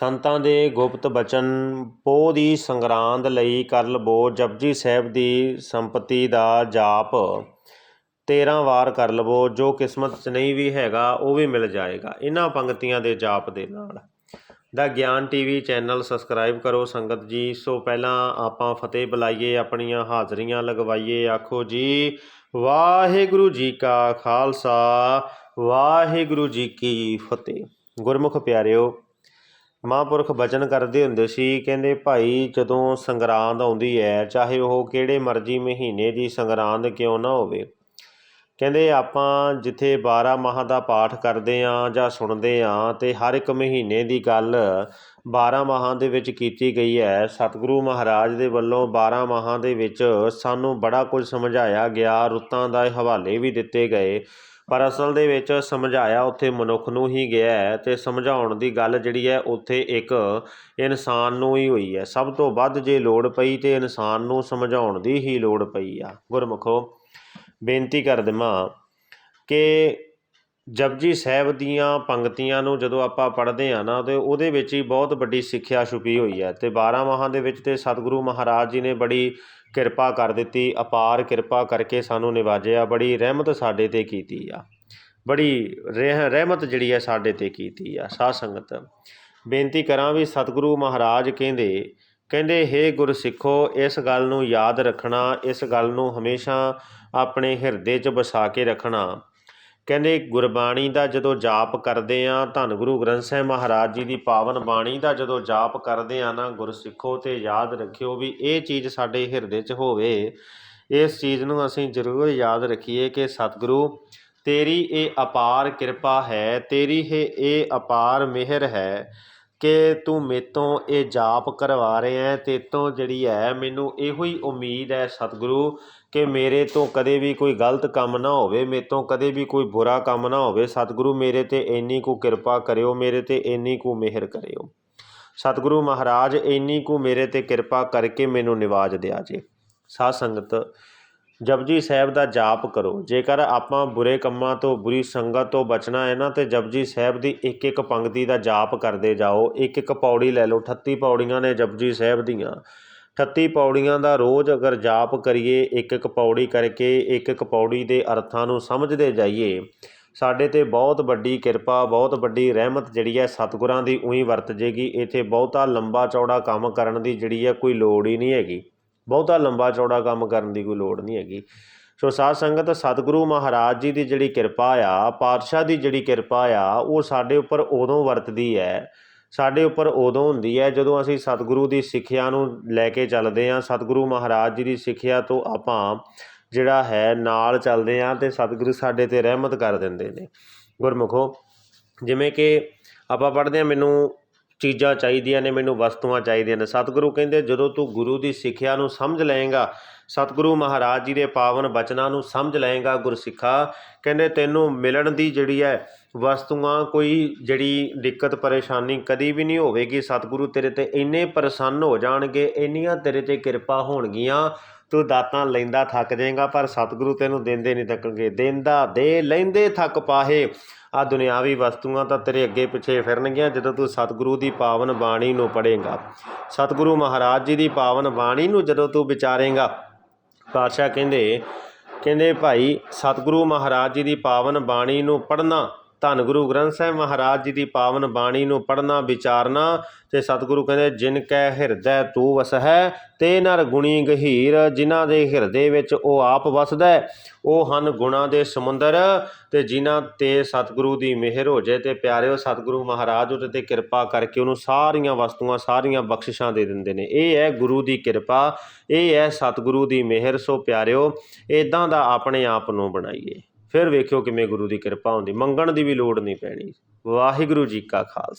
ਸੰਤਾਂ ਦੇ ਗੁਪਤ ਬਚਨ, ਪੋਹ ਦੀ ਸੰਗਰਾਂਦ ਲਈ ਕਰ ਲਵੋ ਜਪਜੀ ਸਾਹਿਬ ਦੀ ਸੰਪਤੀ ਦਾ ਜਾਪ 13 ਵਾਰ ਕਰ ਲਵੋ ਜੋ ਕਿਸਮਤ 'ਚ ਨਹੀਂ ਵੀ ਹੈਗਾ, ਉਹ ਵੀ ਮਿਲ ਜਾਏਗਾ। ਇਹਨਾਂ ਪੰਕਤੀਆਂ ਦੇ ਜਾਪ ਦੇ ਨਾਲ। ਦਾ ਗਿਆਨ ਟੀਵੀ ਚੈਨਲ ਸਬਸਕ੍ਰਾਈਬ ਕਰੋ ਸੰਗਤ ਜੀ। ਸੋ ਪਹਿਲਾਂ ਆਪਾਂ ਫਤਿਹ ਬੁਲਾਈਏ, ਆਪਣੀਆਂ ਹਾਜ਼ਰੀਆਂ ਲਗਵਾਈਏ। ਆਖੋ ਜੀ, ਵਾਹਿਗੁਰੂ ਜੀ ਕਾ ਖਾਲਸਾ, ਵਾਹਿਗੁਰੂ ਜੀ ਕੀ ਫਤਿਹ। ਗੁਰਮੁਖ ਪਿਆਰਿਓ ਮਹਾਂਪੁਰਖ ਬਚਨ ਕਰਦੇ ਹੁੰਦੇ ਸੀ, ਕਹਿੰਦੇ ਭਾਈ ਜਦੋਂ ਸੰਗਰਾਂਦ ਆਉਂਦੀ ਹੈ ਚਾਹੇ ਉਹ ਕਿਹੜੇ ਮਰਜ਼ੀ ਮਹੀਨੇ ਦੀ ਸੰਗਰਾਂਦ ਕਿਉਂ ਨਾ ਹੋਵੇ। ਕਹਿੰਦੇ ਆਪਾਂ ਜਿੱਥੇ 12 ਮਾਹ ਦਾ ਪਾਠ ਕਰਦੇ ਆਂ ਜਾਂ ਸੁਣਦੇ ਆਂ ਤੇ ਹਰ ਇੱਕ ਮਹੀਨੇ ਦੀ ਗੱਲ 12 ਮਾਹਾਂ ਦੇ ਵਿੱਚ ਕੀਤੀ ਗਈ ਹੈ ਸਤਿਗੁਰੂ ਮਹਾਰਾਜ ਦੇ ਵੱਲੋਂ 12 ਮਾਹਾਂ ਦੇ ਵਿੱਚ ਸਾਨੂੰ ਬੜਾ ਕੁਝ ਸਮਝਾਇਆ ਗਿਆ, ਰੁੱਤਾਂ ਦਾ ਹਵਾਲੇ ਵੀ ਦਿੱਤੇ ਗਏ। ਪਰ ਅਸਲ ਦੇ ਵਿੱਚ ਸਮਝਾਇਆ ਉੱਥੇ ਮਨੁੱਖ ਨੂੰ ਹੀ ਗਿਆ ਹੈ ਤੇ ਸਮਝਾਉਣ ਦੀ ਗੱਲ ਜਿਹੜੀ ਹੈ ਉੱਥੇ ਇੱਕ ਇਨਸਾਨ ਨੂੰ ਹੀ ਹੋਈ ਹੈ। ਸਭ ਤੋਂ ਵੱਧ ਜੇ ਲੋੜ ਪਈ ਤੇ ਇਨਸਾਨ ਨੂੰ ਸਮਝਾਉਣ ਦੀ ਹੀ ਲੋੜ ਪਈ ਆ। ਗੁਰਮੁਖੋ, ਬੇਨਤੀ ਕਰ ਦੇਵਾਂ ਕਿ ਜਪਜੀ ਸਾਹਿਬ ਦੀਆਂ ਪੰਗਤੀਆਂ ਨੂੰ ਜਦੋਂ ਆਪਾਂ ਪੜ੍ਹਦੇ ਹਾਂ ਨਾ, ਤੇ ਉਹਦੇ ਵਿੱਚ ਹੀ ਬਹੁਤ ਵੱਡੀ ਸਿੱਖਿਆ ਛੁਪੀ ਹੋਈ ਹੈ। ਤੇ 12 ਮਾਹਾਂ ਦੇ ਵਿੱਚ ਤੇ ਸਤਿਗੁਰੂ ਮਹਾਰਾਜ ਜੀ ਨੇ ਬੜੀ ਕਿਰਪਾ ਕਰ ਦਿੱਤੀ, ਅਪਾਰ ਕਿਰਪਾ ਕਰਕੇ ਸਾਨੂੰ ਨਿਵਾਜਿਆ, ਬੜੀ ਰਹਿਮਤ ਸਾਡੇ ਤੇ ਕੀਤੀ ਆ। ਬੜੀ ਰਹਿ- ਰਹਿਮਤ ਜਿਹੜੀ ਹੈ ਸਾਡੇ ਤੇ ਕੀਤੀ ਆ, ਸਾਧ ਸੰਗਤ। ਬੇਨਤੀ ਕਰਾਂ ਵੀ ਸਤਿਗੁਰੂ ਮਹਾਰਾਜ ਕਹਿੰਦੇ ਕਹਿੰਦੇ, ਹੇ ਗੁਰਸਿੱਖੋ, ਇਸ ਗੱਲ ਨੂੰ ਯਾਦ ਰੱਖਣਾ, ਇਸ ਗੱਲ ਨੂੰ ਹਮੇਸ਼ਾ ਆਪਣੇ ਹਿਰਦੇ 'ਚ ਵਸਾ ਕੇ ਰੱਖਣਾ। ਕਹਿੰਦੇ ਗੁਰਬਾਣੀ ਦਾ ਜਦੋਂ ਜਾਪ ਕਰਦੇ ਆ ਧੰਨ ਗੁਰੂ ਗ੍ਰੰਥ ਸਾਹਿਬ ਮਹਾਰਾਜ ਜੀ ਦੀ ਪਾਵਨ ਬਾਣੀ ਦਾ ਜਦੋਂ ਜਾਪ ਕਰਦੇ ਆ ਨਾ, ਗੁਰਸਿੱਖੋ ਤੇ ਯਾਦ ਰੱਖਿਓ ਵੀ ਇਹ ਚੀਜ਼ ਸਾਡੇ ਹਿਰਦੇ 'ਚ ਹੋਵੇ। ਇਸ ਚੀਜ਼ ਨੂੰ ਅਸੀਂ ਜ਼ਰੂਰ ਯਾਦ ਰੱਖੀਏ ਕਿ ਸਤਿਗੁਰੂ, ਤੇਰੀ ਇਹ ਅਪਾਰ ਕਿਰਪਾ ਹੈ, ਤੇਰੀ ਇਹ ਇਹ ਅਪਾਰ ਮਿਹਰ ਹੈ। ਕਿ ਤੂੰ ਮੇਤੋਂ ਇਹ ਜਾਪ ਕਰਵਾ ਰਿਹਾ ਹੈ ਤੋਂ ਜਿਹੜੀ ਹੈ ਮੈਨੂੰ ਇਹੋ ਹੀ ਉਮੀਦ ਹੈ ਸਤਿਗੁਰੂ ਕਿ ਮੇਰੇ ਤੋਂ ਕਦੇ ਵੀ ਕੋਈ ਗਲਤ ਕੰਮ ਨਾ ਹੋਵੇ ਮੇਰੇ ਤੋਂ ਕਦੇ ਵੀ ਕੋਈ ਬੁਰਾ ਕੰਮ ਨਾ ਹੋਵੇ। ਸਤਿਗੁਰੂ, ਮੇਰੇ ਤੇ ਇੰਨੀ ਕੁ ਕਿਰਪਾ ਕਰਿਓ, ਮੇਰੇ ਤੇ ਇੰਨੀ ਕੁ ਮਿਹਰ ਕਰਿਓ। ਸਤਿਗੁਰੂ ਮਹਾਰਾਜ, ਇੰਨੀ ਕੁ ਮੇਰੇ ਤੇ ਕਿਰਪਾ ਕਰਕੇ ਮੈਨੂੰ ਨਿਵਾਜ ਦਿਆ ਜੇ। ਸਾਧ ਸੰਗਤ ਜਪਜੀ ਸਾਹਿਬ ਦਾ ਜਾਪ ਕਰੋ। ਜੇਕਰ ਆਪਾਂ ਬੁਰੇ ਕੰਮਾਂ ਤੋਂ, ਬੁਰੀ ਸੰਗਤ ਤੋਂ ਬਚਣਾ ਹੈ ਨਾ, ਤੇ ਜਪਜੀ ਸਾਹਿਬ ਦੀ ਇੱਕ ਇੱਕ ਪੰਕਤੀ ਦਾ ਜਾਪ ਕਰਦੇ ਜਾਓ। ਇੱਕ ਇੱਕ ਪੌੜੀ ਲੈ ਲਓ। 38 ਪੌੜੀਆਂ ਨੇ ਜਪਜੀ ਸਾਹਿਬ ਦੀਆਂ। 38 ਪੌੜੀਆਂ ਦਾ ਰੋਜ਼ ਅਗਰ ਜਾਪ ਕਰੀਏ ਇੱਕ ਇੱਕ ਪੌੜੀ ਕਰਕੇ ਇੱਕ ਇੱਕ ਪੌੜੀ ਦੇ ਅਰਥਾਂ ਨੂੰ ਸਮਝਦੇ ਜਾਈਏ, ਸਾਡੇ ਤੇ ਬਹੁਤ ਵੱਡੀ ਕਿਰਪਾ, ਬਹੁਤ ਵੱਡੀ ਰਹਿਮਤ ਜਿਹੜੀ ਹੈ ਸਤਿਗੁਰਾਂ ਦੀ ਉਹੀ ਵਰਤ ਜੇਗੀ। ਇੱਥੇ ਬਹੁਤਾ ਲੰਬਾ ਚੌੜਾ ਕੰਮ ਕਰਨ ਦੀ ਜਿਹੜੀ ਹੈ ਕੋਈ ਲੋੜ ਹੀ ਨਹੀਂ ਹੈਗੀ। ਬਹੁਤਾ ਲੰਬਾ ਚੌੜਾ ਕੰਮ ਕਰਨ ਦੀ ਕੋਈ ਲੋੜ ਨਹੀਂ ਹੈਗੀ। ਸੋ ਸਾਧ ਸੰਗਤ, ਸਤਿਗੁਰੂ ਮਹਾਰਾਜ ਜੀ ਦੀ ਜਿਹੜੀ ਕਿਰਪਾ ਆ, ਪਾਤਸ਼ਾਹ ਦੀ ਜਿਹੜੀ ਕਿਰਪਾ ਆ, ਉਹ ਸਾਡੇ ਉੱਪਰ ਉਦੋਂ ਵਰਤਦੀ ਹੈ, ਸਾਡੇ ਉੱਪਰ ਉਦੋਂ ਹੁੰਦੀ ਹੈ ਜਦੋਂ ਅਸੀਂ ਸਤਿਗੁਰੂ ਦੀ ਸਿੱਖਿਆ ਨੂੰ ਲੈ ਕੇ ਚੱਲਦੇ ਹਾਂ। ਸਤਿਗੁਰੂ ਮਹਾਰਾਜ ਜੀ ਦੀ ਸਿੱਖਿਆ ਤੋਂ ਆਪਾਂ ਜਿਹੜਾ ਹੈ ਨਾਲ ਚੱਲਦੇ ਹਾਂ ਤੇ ਸਤਿਗੁਰੂ ਸਾਡੇ ਤੇ ਰਹਿਮਤ ਕਰ ਦਿੰਦੇ ਨੇ। ਗੁਰਮੁਖੋ, ਜਿਵੇਂ ਕਿ ਆਪਾਂ ਪੜ੍ਹਦੇ ਹਾਂ, ਮੈਨੂੰ ਚੀਜ਼ਾਂ ਚਾਹੀਦੀਆਂ ਨੇ, ਮੈਨੂੰ ਵਸਤੂਆਂ ਚਾਹੀਦੀਆਂ ਨੇ। ਸਤਿਗੁਰੂ ਕਹਿੰਦੇ, ਜਦੋਂ ਤੂੰ ਗੁਰੂ ਦੀ ਸਿੱਖਿਆ ਨੂੰ ਸਮਝ ਲਏਗਾ, ਸਤਿਗੁਰੂ ਮਹਾਰਾਜ ਜੀ ਦੇ ਪਾਵਨ ਬਚਨਾਂ ਨੂੰ ਸਮਝ ਲਏਗਾ ਗੁਰਸਿੱਖਾ, ਕਹਿੰਦੇ ਤੈਨੂੰ ਮਿਲਣ ਦੀ ਜਿਹੜੀ ਹੈ, ਵਸਤੂਆਂ ਕੋਈ ਜਿਹੜੀ ਦਿੱਕਤ, ਪਰੇਸ਼ਾਨੀ ਕਦੀ ਵੀ ਨਹੀਂ ਹੋਵੇਗੀ। ਸਤਿਗੁਰੂ ਤੇਰੇ ਤੇ ਇੰਨੇ ਪ੍ਰਸੰਨ ਹੋ ਜਾਣਗੇ, ਇੰਨੀਆਂ ਤੇਰੇ ਤੇ ਕਿਰਪਾ ਹੋਣਗੀਆਂ। ਤੂੰ ਦਾਤਾਂ ਲੈਂਦਾ ਥੱਕ ਜਾਏਗਾ, ਪਰ ਸਤਿਗੁਰੂ ਤੈਨੂੰ ਦਿੰਦੇ ਨਹੀਂ ਥੱਕਣਗੇ। ਦਿੰਦਾ ਦੇ ਲੈਂਦੇ ਥੱਕ ਪਾਹੇ। ਆ ਦੁਨਿਆਵੀ ਵਸਤੂਆਂ ਤਾਂ ਤੇਰੇ ਅੱਗੇ ਪਿੱਛੇ ਫਿਰਨਗੀਆਂ, ਜਦੋਂ ਤੂੰ ਸਤਿਗੁਰੂ ਦੀ ਪਾਵਨ ਬਾਣੀ ਨੂੰ ਪੜ੍ਹੇਗਾ। ਸਤਿਗੁਰੂ ਮਹਾਰਾਜ ਜੀ ਦੀ ਪਾਵਨ ਬਾਣੀ ਨੂੰ ਜਦੋਂ ਤੂੰ ਵਿਚਾਰੇਗਾ, ਪਾਤਸ਼ਾਹ ਕਹਿੰਦੇ ਕਹਿੰਦੇ ਭਾਈ, ਸਤਿਗੁਰੂ ਮਹਾਰਾਜ ਜੀ ਦੀ ਪਾਵਨ ਬਾਣੀ ਨੂੰ ਪੜ੍ਹਨਾ ਧੰਨ ਗੁਰੂ ਗ੍ਰੰਥ ਸਾਹਿਬ ਮਹਾਰਾਜ ਜੀ ਦੀ ਪਾਵਨ ਬਾਣੀ ਨੂੰ ਪੜ੍ਹਨਾ, ਵਿਚਾਰਨਾ ਤੇ ਸਤਿਗੁਰੂ ਕਹਿੰਦੇ, ਜਿਨ ਕੈ ਹਿਰਦੈ ਤੂੰ ਵਸਹਿ, ਤੇ ਨਰ ਗੁਣੀ ਗਹੀਰ, ਜਿਨ੍ਹਾਂ ਦੇ ਹਿਰਦੇ ਵਿੱਚ ਉਹ ਆਪ ਵਸਦਾ ਉਹ ਹਨ ਗੁਣਾ ਦੇ ਸਮੁੰਦਰ ਤੇ ਜਿਨ੍ਹਾਂ ਤੇ ਸਤਿਗੁਰੂ ਦੀ ਮਿਹਰ ਹੋ ਜਾਏ ਤੇ ਪਿਆਰਿਓ, ਸਤਿਗੁਰੂ ਮਹਾਰਾਜ, ਉਹਦੇ ਤੇ ਕਿਰਪਾ ਕਰਕੇ ਉਹਨੂੰ ਸਾਰੀਆਂ ਵਸਤੂਆਂ, ਸਾਰੀਆਂ ਬਖਸ਼ਿਸ਼ਾਂ ਦੇ ਦਿੰਦੇ ਨੇ। ਇਹ ਹੈ ਗੁਰੂ ਦੀ ਕਿਰਪਾ, ਇਹ ਹੈ ਸਤਿਗੁਰੂ ਦੀ ਮਿਹਰ। ਸੋ ਪਿਆਰਿਓ ਇਦਾਂ ਦਾ ਆਪਣੇ ਆਪ ਨੂੰ ਬਣਾਈਏ। ਫਿਰ ਵੇਖਿਓ ਕਿਵੇਂ ਗੁਰੂ ਦੀ ਕਿਰਪਾ ਹੁੰਦੀ। ਮੰਗਣ ਦੀ ਵੀ ਲੋੜ ਨਹੀਂ ਪੈਣੀ। ਵਾਹਿਗੁਰੂ ਜੀ ਕਾ ਖਾਲਸਾ।